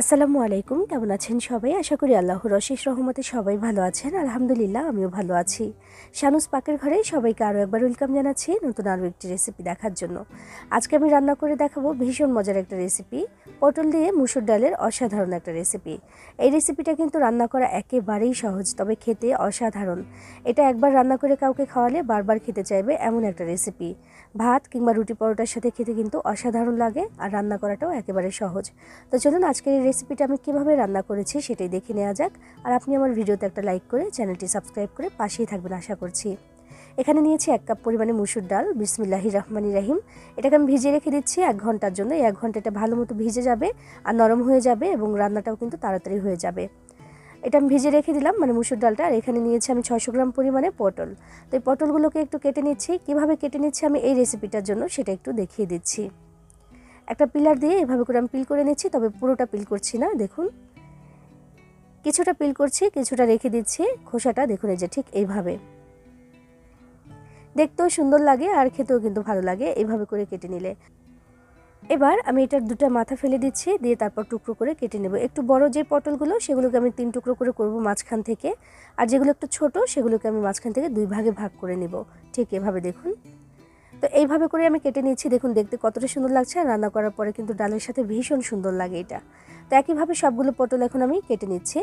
আসসালামু আলাইকুম, কেমন আছেন সবাই? আশা করি আল্লাহর অশেষ রহমতে সবাই ভালো আছেন। আলহামদুলিল্লাহ, আমিও ভালো আছি। শানুস পাকের ঘরে সবাইকে আরও একবার ওয়েলকাম জানাচ্ছি নতুন আরও একটি রেসিপি দেখার জন্য। আজকে আমি রান্না করে দেখাবো ভীষণ মজার একটা রেসিপি পটল দিয়ে মুসুর ডালের অসাধারণ একটা রেসিপি এই রেসিপিটা কিন্তু রান্না করা একেবারেই সহজ, তবে খেতে অসাধারণ। এটা একবার রান্না করে কাউকে খাওয়ালে বারবার খেতে চাইবে এমন একটা রেসিপি ভাত কিংবা রুটি পরোটার সাথে খেতে কিন্তু অসাধারণ লাগে, আর রান্না করাটাও একেবারে সহজ। তো চলুন আজকের রেসিপিটা আমি কীভাবে রান্না করেছি সেটাই দেখে নেওয়া যাক। আর আপনি আমার ভিডিওতে একটা লাইক করে চ্যানেলটি সাবস্ক্রাইব করে পাশেই থাকবেন আশা করছি। এখানে নিয়েছি এক কাপ পরিমাণে মুসুর ডাল বিসমিল্লাহি রহমানি রাহিম এটাকে আমি ভিজিয়ে রেখে দিচ্ছি এক ঘণ্টার জন্য। এক ঘন্টাটা ভালো মতো ভিজে যাবে আর নরম হয়ে যাবে এবং রান্নাটাও কিন্তু তাড়াতাড়ি হয়ে যাবে। এটা আমি ভিজে রেখে দিলাম মানে মুসুর ডালটা। আর এখানে নিয়েছি আমি ছশো গ্রাম পরিমাণে পটল। তো এই পটলগুলোকে একটু কেটে নিচ্ছি। কীভাবে কেটে নিচ্ছি আমি এই রেসিপিটার জন্য সেটা একটু দেখিয়ে দিচ্ছি। একটা পিলার দিয়ে এভাবে করে আমি পিল করে নিচ্ছি, তবে পুরোটা পিল করছি না, দেখুন। কিছুটা পিল করছি, কিছুটা রেখে দিচ্ছি, খোসাটা দেখুন এই যে ঠিক এইভাবে। দেখতেও সুন্দর লাগে আর খেতেও কিন্তু ভালো লাগে এইভাবে করে কেটে নিলে। এবার আমি এটার দুটো মাথা ফেলে দিচ্ছি, দিয়ে তারপর টুকরো করে কেটে নেব। একটু বড় যে পটলগুলো, সেগুলোকে আমি তিন টুকরো করে করব মাঝখান থেকে। আর যেগুলো একটু ছোট, সেগুলোকে আমি মাঝখান থেকে দুই ভাগে ভাগ করে নেব। ঠিক এভাবে দেখুন। তো এইভাবে করে আমি কেটে নিচ্ছি দেখুন, দেখতে কতটা সুন্দর লাগছে আর রান্না করার পরে কিন্তু ডালের সাথে ভীষণ সুন্দর লাগে এটা। তো একইভাবে সবগুলো পটল এখন আমি কেটে নিচ্ছি।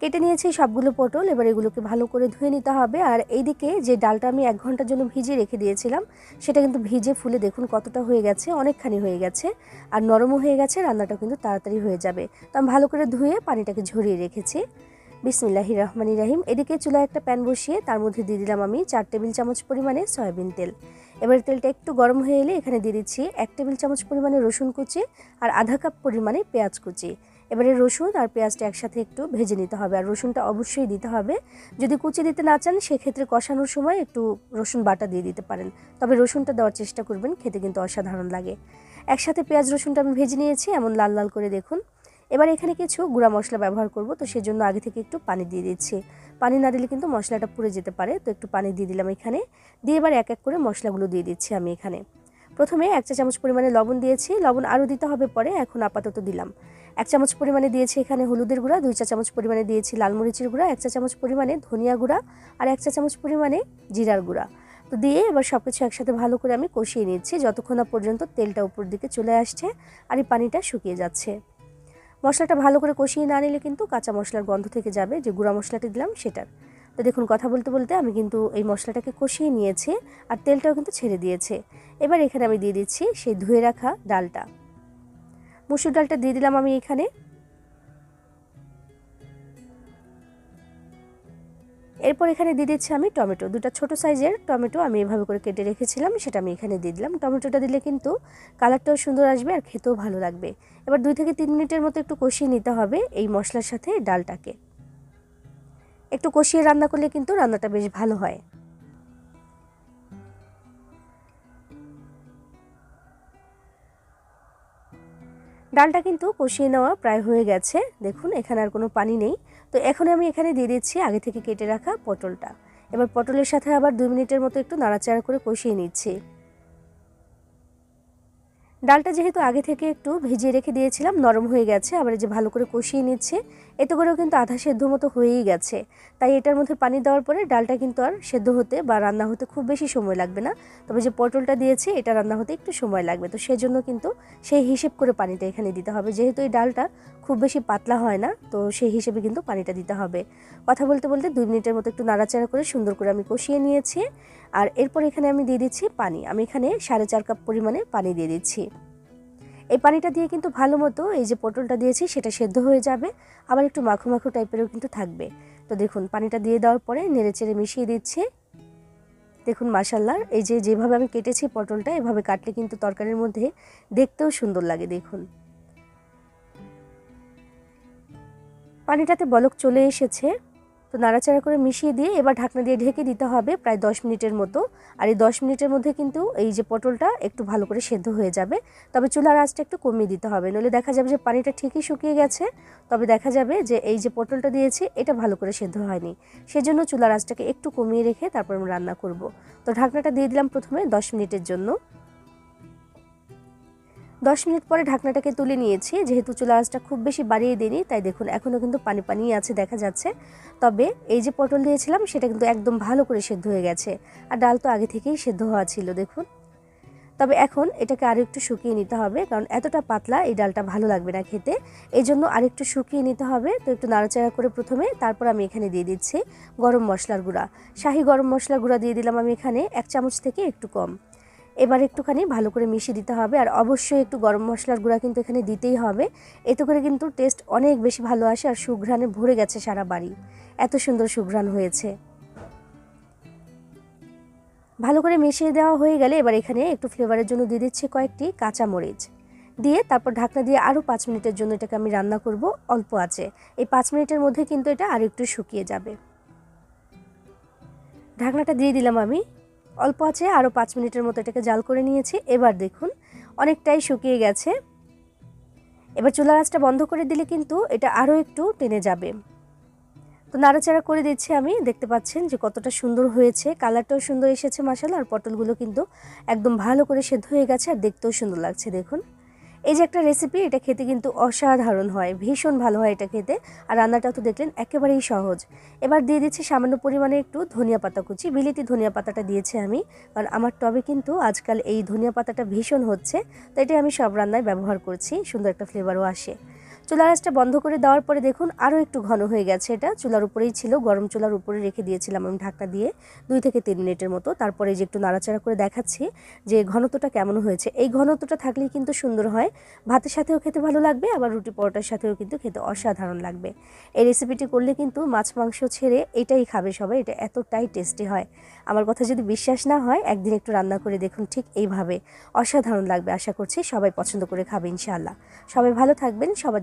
কেটে নিয়েছি সবগুলো পটল, এবার এগুলোকে ভালো করে ধুয়ে নিতে হবে। আর এইদিকে যে ডালটা আমি এক ঘণ্টার জন্য ভিজিয়ে রেখে দিয়েছিলাম, সেটা কিন্তু ভিজে ফুলে দেখুন কতটা হয়ে গেছে, অনেকখানি হয়ে গেছে। আর নরমও হয়ে গেছে রান্নাটা কিন্তু তাড়াতাড়ি হয়ে যাবে। তো আমি ভালো করে ধুয়ে পানিটাকে ঝরিয়ে রেখেছি। বিসমিল্লাহি রহমানি রাহিম। এদিকে চুলায় একটা প্যান বসিয়ে তার মধ্যে দিয়ে দিলাম আমি চার টেবিল চামচ পরিমাণে সয়াবিন তেল। এবার তেলটা একটু গরম হয়ে এলে এখানে দিয়ে দিচ্ছি এক টেবিল চামচ পরিমাণে রসুন কুচি আর আধা কাপ পরিমাণে পেঁয়াজ কুচি। এবারে রসুন আর পেঁয়াজটা একসাথে একটু ভেজে নিতে হবে আর রসুনটা অবশ্যই দিতে হবে। যদি কুচি দিতে না চান, সেক্ষেত্রে কষানোর সময় একটু রসুন বাটা দিয়ে দিতে পারেন। তবে রসুনটা দেওয়ার চেষ্টা করবেন, খেতে কিন্তু অসাধারণ লাগে। একসাথে পেঁয়াজ রসুনটা আমি ভেজে নিয়েছি, এমন লাল লাল করে দেখুন। এবার এখানে কিছু গুঁড়া মশলা ব্যবহার করব, তো সেজন্য আগে থেকে একটু পানি দিয়ে দিচ্ছি। পানি না দিলে কিন্তু মশলাটা পুড়ে যেতে পারে, তো একটু পানি দিয়ে দিলাম এখানে। দিয়ে এবার এক এক করে মশলাগুলো দিয়ে দিচ্ছি আমি এখানে। প্রথমে এক চা চামচ পরিমাণে লবণ দিয়েছি, লবণ আরও দিতে হবে পরে, এখন আপাতত দিলাম। এক চামচ পরিমাণে দিয়েছি এখানে হলুদের গুঁড়া, দুই চা চামচ পরিমাণে দিয়েছি লাল মরিচের গুঁড়া, এক চা চামচ পরিমাণে ধনিয়া গুঁড়া আর এক চা চামচ পরিমাণে জিরার গুঁড়া। তো দিয়ে এবার সব কিছু একসাথে ভালো করে আমি কষিয়ে নিচ্ছি, যতক্ষণ না পর্যন্ত তেলটা উপর দিকে চলে আসছে আর এই পানিটা শুকিয়ে যাচ্ছে। মশলাটা ভালো করে কষিয়ে না নিলে কিন্তু কাঁচা মশলার গন্ধ থেকে যাবে, যে গুঁড়া মশলাটি দিলাম সেটার। তো দেখুন, কথা বলতে বলতে আমি কিন্তু এই মশলাটাকে কষিয়ে নিয়েছি আর তেলটাও কিন্তু ছেড়ে দিয়েছে। এবার এখানে আমি দিয়ে দিচ্ছি সেই ধুয়ে রাখা ডালটা। মুসুর ডালটা দিয়ে দিলাম আমি এখানে। এরপর এখানে দিয়ে দিচ্ছি আমি টমেটো। দুটা ছোট সাইজের টমেটো আমি এভাবে করে কেটে রেখেছিলাম, সেটা আমি এখানে দিয়ে দিলাম। টমেটোটা দিলে কিন্তু কালারটাও সুন্দর আসবে আর খেতেও ভালো লাগবে। এবার দুই থেকে তিন মিনিটের মতো একটু কষিয়ে নিতে হবে এই মশলার সাথে ডালটাকে। একটু কষিয়ে রান্না করলে কিন্তু রান্নাটা বেশ ভালো হয়। ডালটা কিন্তু কষিয়ে নেওয়া প্রায় হয়ে গেছে। দেখুন, এখানে আর কোনো পানি নেই। তো এখন আমি এখানে দিয়ে দিচ্ছি আগে থেকে কেটে রাখা পটলটা। এবার পটলের সাথে আবার দুই মিনিটের মতো একটু নাড়াচাড়া করে কষিয়ে নিচ্ছি। ডালটা যেহেতু আগে থেকে একটু ভিজিয়ে রেখে দিয়েছিলাম, নরম হয়ে গেছে, আবার যে ভালো করে কষিয়ে নিচ্ছে। এতে করেও কিন্তু আধা সেদ্ধ মতো হয়েই গেছে। তাই এটার মধ্যে পানি দেওয়ার পরে ডালটা কিন্তু আর সেদ্ধ হতে বা রান্না হতে খুব বেশি সময় লাগবে না। তবে যে পটলটা দিয়েছি, এটা রান্না হতে একটু সময় লাগবে। তো সেজন্য কিন্তু সেই হিসেব করে পানিটা এখানে দিতে হবে। যেহেতু এই ডালটা খুব বেশি পাতলা হয় না, তো সেই হিসেবে কিন্তু পানিটা দিতে হবে। কথা বলতে বলতে দুই মিনিটের মতো একটু নাড়াচাড়া করে সুন্দর করে আমি কষিয়ে নিয়েছি। আর এরপর এখানে আমি দিয়ে দিচ্ছি পানি। আমি এখানে সাড়ে চার কাপ পরিমাণে পানি দিয়ে দিচ্ছি। এই পানিটা দিয়ে কিন্তু ভালো মতো এই যে পটলটা দিয়েছি, সেটা সেদ্ধ হয়ে যাবে। আবার একটু মাখো মাখো টাইপেরও কিন্তু থাকবে। তো দেখুন, পানিটা দিয়ে দেওয়ার পরে নেড়ে চেড়ে মিশিয়ে দিচ্ছি। দেখুন মাসাল্লার এই যে যেভাবে আমি কেটেছি পটলটা, এভাবে কাটলে কিন্তু তরকারির মধ্যে দেখতেও সুন্দর লাগে, দেখুন। পানিটাতে বলক চলে এসেছে। তো নাড়াচাড়া করে মিশিয়ে দিয়ে এবার ঢাকনা দিয়ে ঢেকে দিতে হবে প্রায় দশ মিনিটের মতো। আর এই দশ মিনিটের মধ্যে কিন্তু এই যে পটলটা একটু ভালো করে সেদ্ধ হয়ে যাবে। তবে চুলার আঁচটা একটু কমিয়ে দিতে হবে। নইলে দেখা যাবে যে পানিটা ঠিকই শুকিয়ে গেছে। তবে দেখা যাবে যে এই যে পটলটা দিয়েছি, এটা ভালো করে সেদ্ধ হয়নি। সেজন্য চুলার আঁচটাকে একটু কমিয়ে রেখে তারপর আমি রান্না করব। তো ঢাকনাটা দিয়ে দিলাম প্রথমে দশ মিনিটের জন্য। দশ মিনিট পরে ঢাকনাটাকে তুলে নিয়েছি। যেহেতু চুলা আঁচটা খুব বেশি বাড়িয়ে দিইনি তাই দেখুন এখনও কিন্তু পানি পানি আছে দেখা যাচ্ছে। তবে এই যে পটল দিয়েছিলাম, সেটা কিন্তু একদম ভালো করে সেদ্ধ হয়ে গেছে। আর ডাল তো আগে থেকেই সেদ্ধ হওয়া ছিল, দেখুন। তবে এখন এটাকে আরও একটু শুকিয়ে নিতে হবে, কারণ এতটা পাতলা এই ডালটা ভালো লাগবে না খেতে। এই জন্য আরেকটু শুকিয়ে নিতে হবে, তো একটু নাড়াচাড়া করে প্রথমে তারপর আমি এখানে দিয়ে দিচ্ছি গরম মশলার গুঁড়া। শাহি গরম মশলার গুঁড়া দিয়ে দিলাম আমি এখানে এক চামচ থেকে একটু কম। এবার একটুখানি ভালো করে মিশিয়ে দিতে হবে আর অবশ্যই একটু গরম মশলার গুঁড়া কিন্তু এখানে দিতেই হবে। এতে করে কিন্তু টেস্ট অনেক বেশি ভালো আসে আর সুঘ্রাণে ভরে গেছে সারা বাড়ি। এত সুন্দর সুঘ্রাণ হয়েছে। ভালো করে মিশিয়ে দেওয়া হয়ে গেলে এবার এখানে একটু ফ্লেভারের জন্য দিয়ে দিচ্ছি কয়েকটি কাঁচা মরিচ দিয়ে তারপর ঢাকনা দিয়ে আরও পাঁচ মিনিটের জন্য এটাকে আমি রান্না করব অল্প আছে। এই পাঁচ মিনিটের মধ্যে কিন্তু এটা আরও একটু শুকিয়ে যাবে। ঢাকনাটা দিয়ে দিলাম আমি। অল্প আছে আরও পাঁচ মিনিটের মতো এটাকে জাল করে নিয়েছি। এবার দেখুন, অনেকটাই শুকিয়ে গেছে। এবার চুলা আঁচটা বন্ধ করে দিলে কিন্তু এটা আরও একটু টেনে যাবে। তো নাড়াচাড়া করে দিচ্ছি আমি। দেখতে পাচ্ছেন যে কতটা সুন্দর হয়েছে। কালারটাও সুন্দর এসেছে মশালা আর পটলগুলো কিন্তু একদম ভালো করে সেদ্ধ হয়ে গেছে আর দেখতেও সুন্দর লাগছে, দেখুন। এই যে একটা রেসিপি এটা খেতে কিন্তু অসাধারণ হয়, ভীষণ ভালো হয় এটা খেতে। আর রান্নাটাও তো দেখলেন একেবারেই সহজ। এবার দিয়ে দিচ্ছি সামান্য পরিমাণে একটু ধনিয়া পাতা কুচি, বিলিতি ধনিয়া পাতাটা দিয়েছি আমি। কারণ আমার টবে কিন্তু আজকাল এই ধনিয়া পাতাটা ভীষণ হচ্ছে তো এটাই আমি সব রান্নায় ব্যবহার করছি, সুন্দর একটা ফ্লেভারও আসে। চুলার আঁচটা বন্ধ করে দেওয়ার পরে দেখুন আরও একটু ঘন হয়ে গেছে এটা। চুলার উপরেই ছিল, গরম চুলার উপরে রেখে দিয়েছিলাম আমি ঢাকনা দিয়ে দুই থেকে তিন মিনিটের মতো। তারপরে যে একটু নাড়াচাড়া করে দেখাচ্ছি যে ঘনত্বটা কেমন হয়েছে। এই ঘনত্বটা থাকলেই কিন্তু সুন্দর হয়। ভাতের সাথেও খেতে ভালো লাগবে, আবার রুটি পরোটার সাথেও কিন্তু খেতে অসাধারণ লাগবে। এই রেসিপিটি করলে কিন্তু মাছ, মাংস ছেড়ে এটাই খাবে সবাই, এটা এতটাই টেস্টি হয়। আমার কথা যদি বিশ্বাস না হয়, একদিন একটু রান্না করে দেখুন ঠিক এইভাবে। অসাধারণ লাগবে আশা করছি সবাই পছন্দ করে খাবে ইনশাআল্লাহ। সবাই ভালো থাকবেন, সবার